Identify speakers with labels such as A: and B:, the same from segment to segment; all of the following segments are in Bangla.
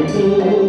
A: do.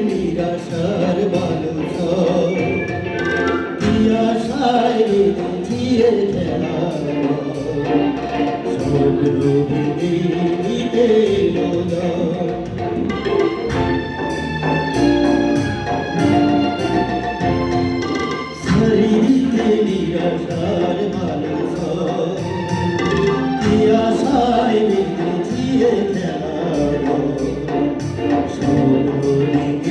A: নিরাশার বালু ছয় আশায় ধীরে Senhor.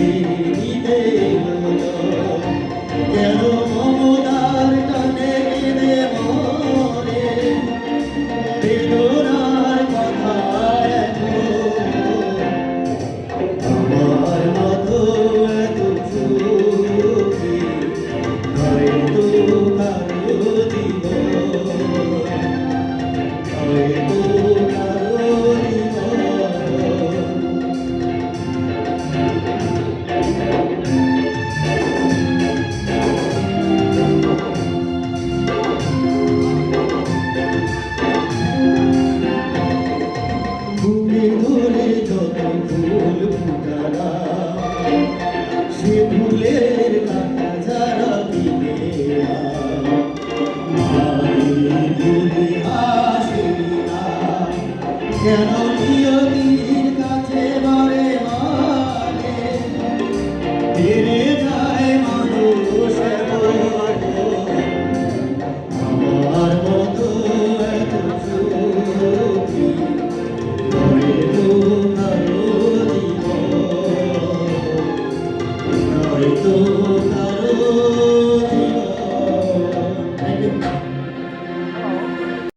A: কেন প্রিয়তির কাছে বারে বারে? ফিরে যায় মানুষ আমার মতো এত সুখী। করে তো কারও জীবন। নয়তো